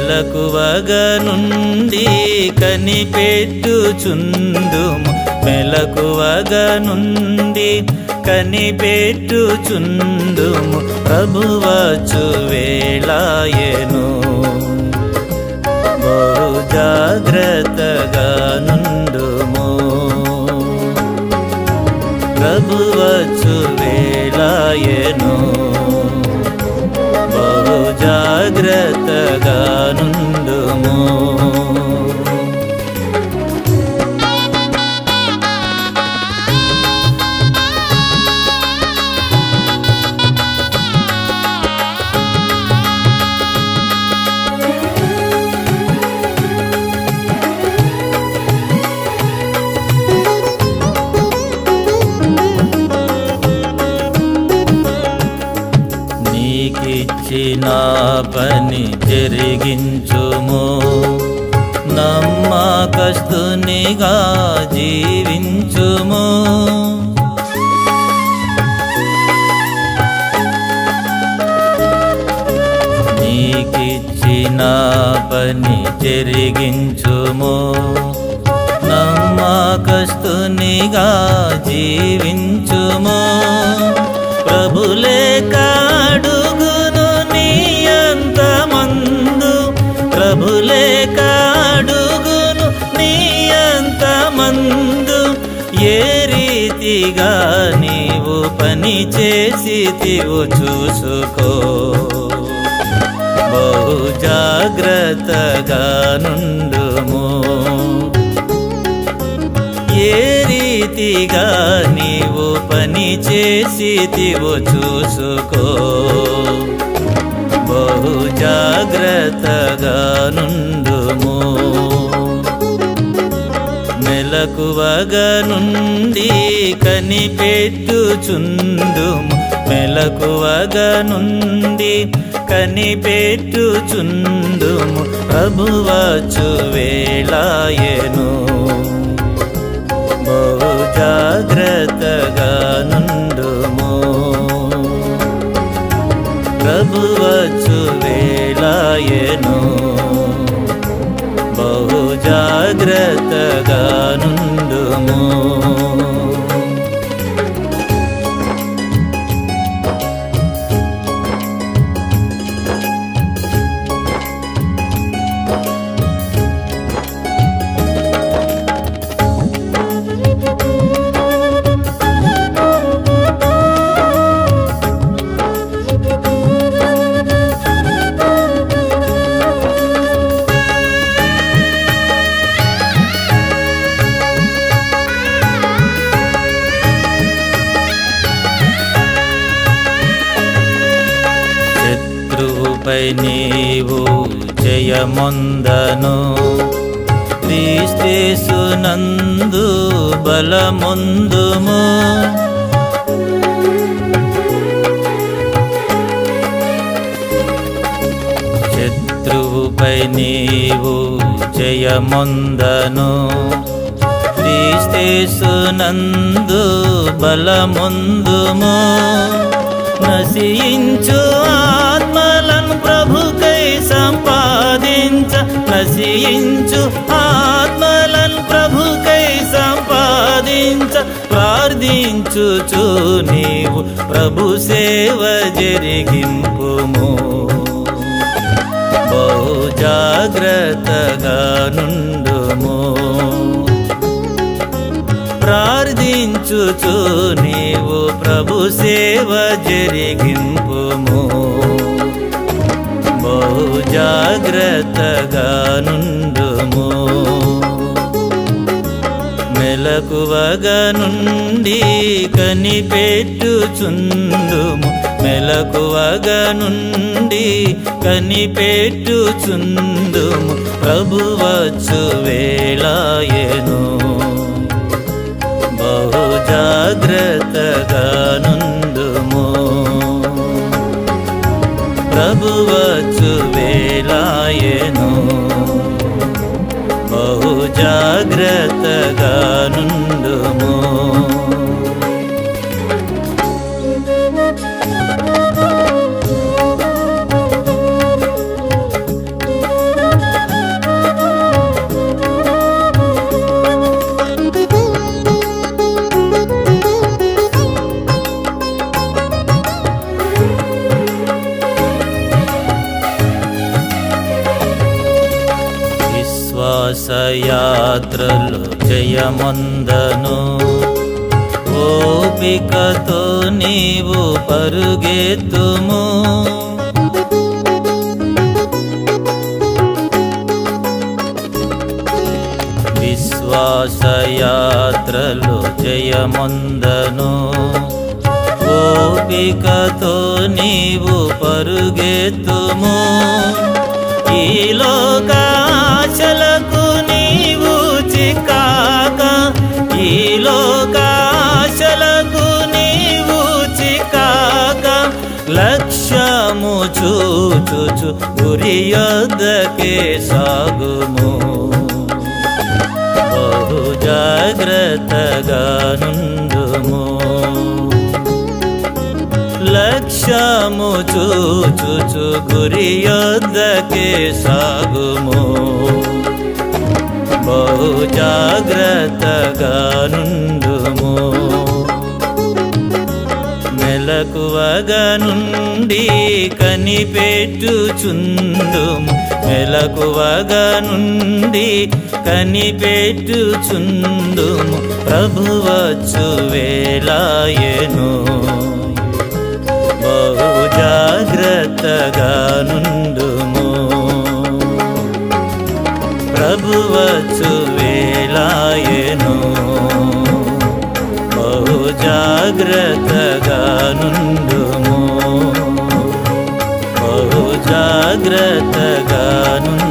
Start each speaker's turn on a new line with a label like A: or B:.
A: మెలకువగ నుండి కనిపెట్టుచుందుము. మెలకువగ కనిపెట్టుచుందుము. ప్రభువచ్చు వేళాయను. బహు జాగ్రత్తగా నుండుము ప్రభువచ్చు వేళాయను. బహు జాగ్రత్తగా నీకిచ్చిన పని జరిగించుము. నమ్మకస్తునిగా జీవించుము. నీకిచ్చిన పని జరిగించుము. నమ్మకస్తునిగా జీవించుము. ప్రభులేక రీతిగా నీవు పని చేసితివు చూసుకో. బహు జాగ్రత్తగా నుండుము. ఏ రీతిగా నీవు పని చేసితివో చూసుకో. బహు జాగ్రత్తగా నుండు మెలకువగ నుండి కనిపెట్టుచుందుము. మెలకువగ కనిపెట్టుచుందుము. ప్రభువచ్చు వేళాయను. బహు జాగ్రత్తగానుండుము. ప్రభువచ్చు వేళాయను. బహు జాగ్రత్తగా నుండుము పై నీవు జయమొందను. క్రీస్తేసునందు బలముందుము. శత్రువుపై నీవు జయమొందను. క్రీస్తేసునందు బలముందుము. నశించు ఆ సంపాదించ నశించు ఆత్మలను ప్రభుకై సంపాదించ ప్రార్థించుచు నీవు ప్రభు సేవ జరిగింపుము. బహు జాగ్రత్తగా నుండుము ప్రార్థించుచు నీవు ప్రభు సేవ జరిగింపుము. జాగ్రత్తగానుండుము. జాగ్రత్తగా నుండుము మెలకువగ నుండి కనిపెట్టుచుందుము మెలకువగ నుండి కనిపెట్టుచుందుము ప్రభువచ్చు వేళాయను. బహు జాగ్రత్తగానుండుము. ప్రభువచ్చు మాయను బహు జాగ్రత్తగా నుండుము విశ్వాసయాత్రలు జయమందను. ఓపికతో నీవు పరుగెత్తుము. విశ్వాసయాత్రలు జయమందను. ఓపికతో నీవు పరుగెత్తుము. ఈ లోకా చూచుచు గురి యొద్దకే సాగుము. బహు జాగ్రత్తగా నుండుము. లక్ష్యము చూచుచు గురి యొద్దకే సాగుము. బహు జాగ్రత్తగా నుండుము. మెలకువగా నుండి కనిపెట్టుచుందుము మెలకువగా నుండి కనిపెట్టుచుందుము ప్రభువచ్చు వేలాయను బహు జాగ్రత్తగా నుండుము ప్రభువచ్చు వేలాయను బహు జాగ్రత్త నుండుము బహు జాగ్రత్తగా నుండు